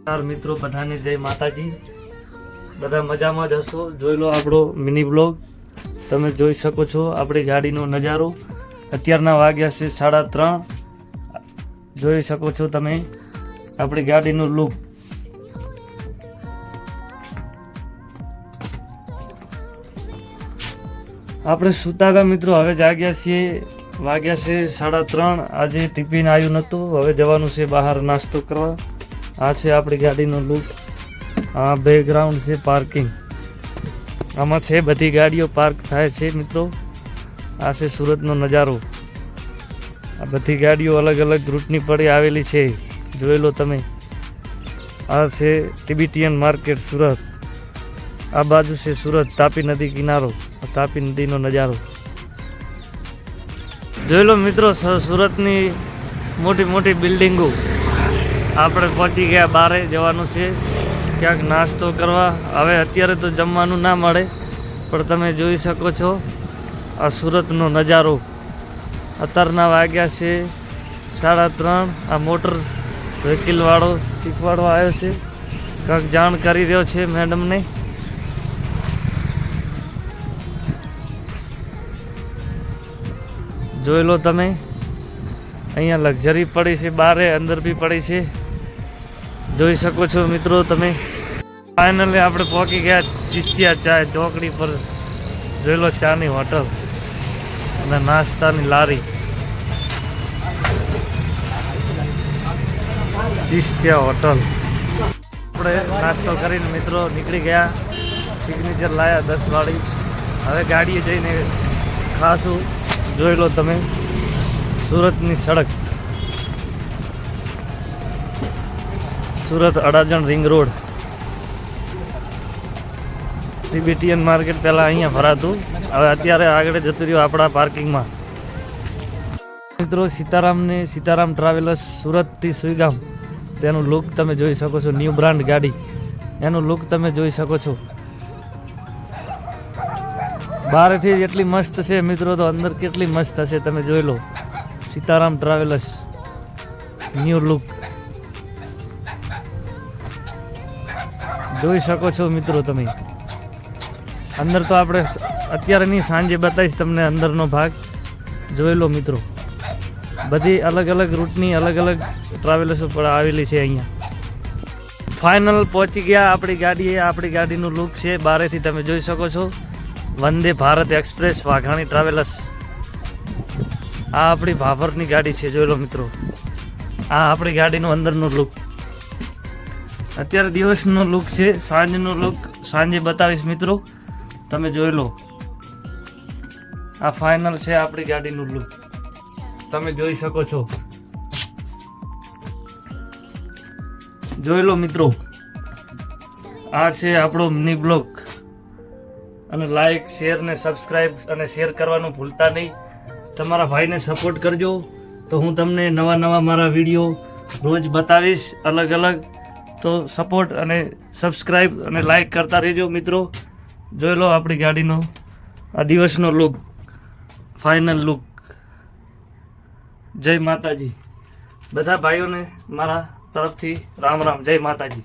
નમસ્કાર મિત્રો, બધાને જય માતાજી. બધા મજામાં જ હશો? જોઈ લો આપણો મિની બ્લોગ. તમે જોઈ શકો છો આપણી ગાડીનો નજારો. અત્યારના વાગ્યા છે સાડા ત્રણ. જોઈ શકો છો તમે આપણી ગાડીનું લુક આપણે સુતાગા મિત્રો હવે જાગ્યા છીએ. વાગ્યા છે સાડા ત્રણ. આજે ટિફિન આવ્યું નહોતું. હવે જવાનું છે બહાર નાસ્તો કરવા. આ છે આપણી ગાડીનો લુક આ બેકગ્રાઉન્ડ છે પાર્કિંગ આમાં છે બધી ગાડીઓ પાર્ક થાય છે મિત્રો. આ છે સુરતનો નજારો. આ બધી ગાડીઓ અલગ અલગ રૂટની પડી આવેલી છે. જોઈ લો તમે. આ છે તિબેટિયન માર્કેટ સુરત. આ બાજુ છે સુરત તાપી નદી કિનારો. તાપી નદીનો નજારો. જોઈ લો મિત્રો સુરતની મોટી મોટી બિલ્ડિંગો. આપણે પહોંચી ગયા બારે, જવાનું છે. ક્યાંક નાસ્તો કરવા. હવે અત્યારે તો જમવાનું ના મળે, પણ તમે જોઈ શકો છો આ સુરતનો નજારો. અત્યારના વાગ્યા છે સાડા ત્રણ. આ મોટર વ્હીકલવાળો શીખવાડવા આવ્યો છે. કાંઈક જાણ કરી રહ્યો છે મેડમને. જોઈ લો તમે. અહીંયા લક્ઝરી પડી છે, બારે અંદર બી પડી છે. જોઈ શકો છો મિત્રો તમે. ફાઇનલી આપણે પહોંચી ગયા ચિસ્તિયા ચાય ચોકડી પર. જોઈ લો ચાની હોટલ અને નાસ્તાની લારી. ચિસ્તિયા હોટલ. આપણે નાસ્તો કરીને મિત્રો નીકળી ગયા. સિગ્નેચર લાયા દસ વાળી. હવે ગાડીએ જઈને ખાસું જોઈ લો તમે. સુરતની સડક. Surat Adajan ring road. Tibetan market પહેલાં અહીંયા ભરાતું. હવે અત્યારે આગળ જતું રહ્યું આપણા પાર્કિંગમાં. મિત્રો, સીતારામને સીતારામ ટ્રાવેલર્સ સુરતથી સુઈગામ. તેનું લુક તમે જોઈ શકો છો, ન્યૂ બ્રાન્ડ ગાડી. એનું લુક તમે જોઈ શકો છો. બહારથી એટલી મસ્ત છે મિત્રો, તો અંદર કેટલી મસ્ત હશે તમે જોઈ લો. સીતારામ ટ્રાવેલર્સ. New look. જોઈ શકો છો મિત્રો તમે. અંદર તો આપણે અત્યારે નહીં, સાંજે બતાવીશ તમને અંદરનો ભાગ. જોઈ લો મિત્રો. બધી અલગ અલગ રૂટની અલગ અલગ ટ્રાવેલર્સ પર આવેલી છે અહીંયા. ફાઇનલ પહોંચી ગયા આપણી ગાડીએ. આપણી ગાડીનું લુક છે, બારેથી તમે જોઈ શકો છો. વંદે ભારત એક્સપ્રેસ, વાઘાણી ટ્રાવેલર્સ આ આપણી ભાભરની ગાડી છે, જોઈ લો મિત્રો. આ આપણી ગાડીનું અંદરનું લુક અત્યારે દિવસનો લુક છે, સાંજનો લુક સાંજે બતાવીશ મિત્રો. તમે જોઈ લો. આ ફાઇનલ છે આપણી ગાડીનું લુક તમે જોઈ શકો છો. જોઈ લો મિત્રો. આ છે આપણો મિની બ્લોગ અને લાઈક શેર ને સબસ્ક્રાઈબ અને શેર કરવાનું ભૂલતા નહીં. તમારા ભાઈને સપોર્ટ કરજો. તો હું તમને નવા નવા મારા વીડિયો રોજ બતાવીશ અલગ અલગ તો સપોર્ટ અને સબસ્ક્રાઈબ અને લાઇક કરતા રહેજો મિત્રો. જોઈ લો આપણી ગાડીનો આ દિવસનો લુક ફાઇનલ લુક જય માતાજી. બધા ભાઈઓને મારા તરફથી રામ રામ. જય માતાજી.